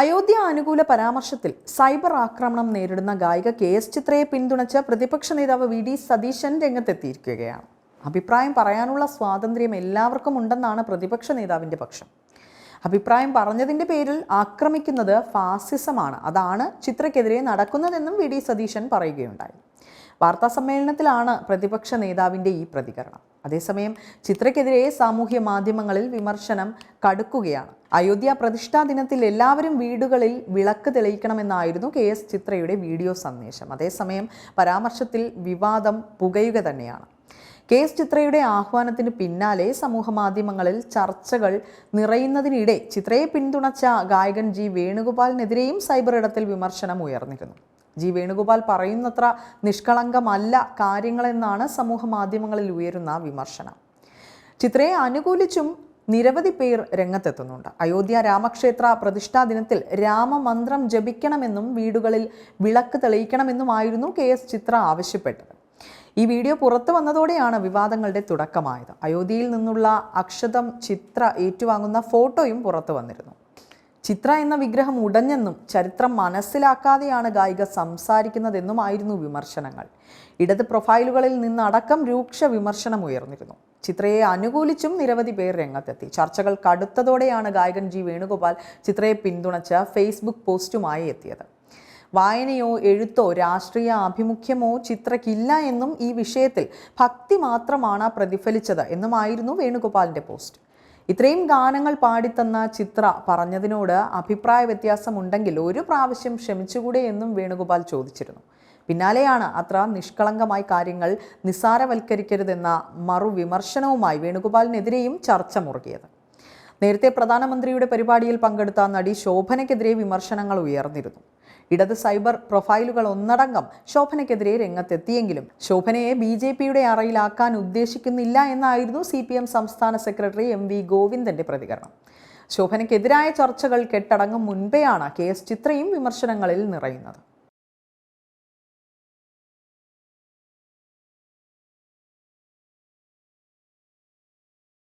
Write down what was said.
അയോധ്യ അനുകൂല പരാമർശത്തിൽ സൈബർ ആക്രമണം നേരിടുന്ന ഗായിക കെ എസ് ചിത്രയെ പിന്തുണച്ച പ്രതിപക്ഷ നേതാവ് വി ഡി സതീശൻ രംഗത്തെത്തിയിരിക്കുകയാണ്. അഭിപ്രായം പറയാനുള്ള സ്വാതന്ത്ര്യം എല്ലാവർക്കും ഉണ്ടെന്നാണ് പ്രതിപക്ഷ നേതാവിന്റെ പക്ഷം. അഭിപ്രായം പറഞ്ഞതിന്റെ പേരിൽ ആക്രമിക്കുന്നത് ഫാസിസമാണ്. അതാണ് ചിത്രയ്ക്കെതിരെ നടക്കുന്നതെന്നും വി. ഡി. സതീശൻ പറയുകയുണ്ടായി. വാർത്താ സമ്മേളനത്തിലാണ് പ്രതിപക്ഷ നേതാവിന്റെ ഈ പ്രതികരണം. അതേസമയം ചിത്രയ്ക്കെതിരെ സാമൂഹ്യ മാധ്യമങ്ങളിൽ വിമർശനം കടുക്കുകയാണ്. അയോധ്യ പ്രതിഷ്ഠാ ദിനത്തിൽ എല്ലാവരും വീടുകളിൽ വിളക്ക് തെളിയിക്കണമെന്നായിരുന്നു കെ. എസ്. ചിത്രയുടെ വീഡിയോ സന്ദേശം. അതേസമയം പരാമർശത്തിൽ വിവാദം പുകയുക തന്നെയാണ്. കെ എസ് ചിത്രയുടെ ആഹ്വാനത്തിന് പിന്നാലെ സമൂഹ മാധ്യമങ്ങളിൽ ചർച്ചകൾ നിറയുന്നതിനിടെ ചിത്രയെ പിന്തുണച്ച ഗായകൻ ജി വേണുഗോപാലിനെതിരെയും സൈബർ ഇടത്തിൽ വിമർശനം ഉയർന്നിരുന്നു. ജി വേണുഗോപാൽ പറയുന്നത്ര നിഷ്കളങ്കമല്ല കാര്യങ്ങളെന്നാണ് സമൂഹ മാധ്യമങ്ങളിൽ ഉയരുന്ന വിമർശനം. ചിത്രയെ അനുകൂലിച്ചും നിരവധി പേർ രംഗത്തെത്തുന്നുണ്ട്. അയോധ്യ രാമക്ഷേത്ര പ്രതിഷ്ഠാ ദിനത്തിൽ രാമമന്ത്രം ജപിക്കണമെന്നും വീടുകളിൽ വിളക്ക് തെളിയിക്കണമെന്നുമായിരുന്നു കെ എസ് ചിത്ര ആവശ്യപ്പെട്ടത്. ഈ വീഡിയോ പുറത്തു വന്നതോടെയാണ് വിവാദങ്ങളുടെ തുടക്കമായത്. അയോധ്യയിൽ നിന്നുള്ള അക്ഷതം ചിത്ര ഏറ്റുവാങ്ങുന്ന ഫോട്ടോയും പുറത്തു വന്നിരുന്നു. ചിത്ര എന്ന വിഗ്രഹം ഉടഞ്ഞെന്നും ചരിത്രം മനസ്സിലാക്കാതെയാണ് ഗായിക സംസാരിക്കുന്നതെന്നുമായിരുന്നു വിമർശനങ്ങൾ. ഇടത് പ്രൊഫൈലുകളിൽ നിന്നടക്കം രൂക്ഷ വിമർശനം ഉയർന്നിരുന്നു. ചിത്രയെ അനുകൂലിച്ചും നിരവധി പേർ രംഗത്തെത്തി. ചർച്ചകൾ കടുത്തതോടെയാണ് ഗായകൻ ജി വേണുഗോപാൽ ചിത്രയെ പിന്തുണച്ച ഫേസ്ബുക്ക് പോസ്റ്റുമായി എത്തിയത്. വായനയോ എഴുത്തോ രാഷ്ട്രീയ ആഭിമുഖ്യമോ ചിത്രക്കില്ല എന്നും ഈ വിഷയത്തിൽ ഭക്തി മാത്രമാണ് പ്രതിഫലിച്ചത് എന്നുമായിരുന്നു വേണുഗോപാലിന്റെ പോസ്റ്റ്. ഇത്രയും ഗാനങ്ങൾ പാടിത്തന്ന ചിത്ര പറഞ്ഞതിനോട് അഭിപ്രായ വ്യത്യാസമുണ്ടെങ്കിൽ ഒരു പ്രാവശ്യം ക്ഷമിച്ചുകൂടെ എന്നും വേണുഗോപാൽ ചോദിച്ചിരുന്നു. പിന്നാലെയാണ് അത്ര നിഷ്കളങ്കമായി കാര്യങ്ങൾ നിസ്സാരവൽക്കരിക്കരുതെന്ന മറുവിമർശനവുമായി വേണുഗോപാലിനെതിരെയും ചർച്ച മുറുകിയത്. നേരത്തെ പ്രധാനമന്ത്രിയുടെ പരിപാടിയിൽ പങ്കെടുത്ത നടി ശോഭനയ്ക്കെതിരെ വിമർശനങ്ങൾ ഉയർന്നിരുന്നു. ഇടത് സൈബർ പ്രൊഫൈലുകൾ ഒന്നടങ്കം ശോഭനയ്ക്കെതിരെ രംഗത്തെത്തിയെങ്കിലും ശോഭനയെ ബി ജെ പിയുടെ അറയിലാക്കാൻ ഉദ്ദേശിക്കുന്നില്ല എന്നായിരുന്നു സി പി എം സംസ്ഥാന സെക്രട്ടറി എം വി ഗോവിന്ദന്റെ പ്രതികരണം. ശോഭനയ്ക്കെതിരായ ചർച്ചകൾ കെട്ടടങ്ങും മുൻപെയാണ് കെ എസ് ചിത്രയും വിമർശനങ്ങളിൽ നിറയുന്നത്.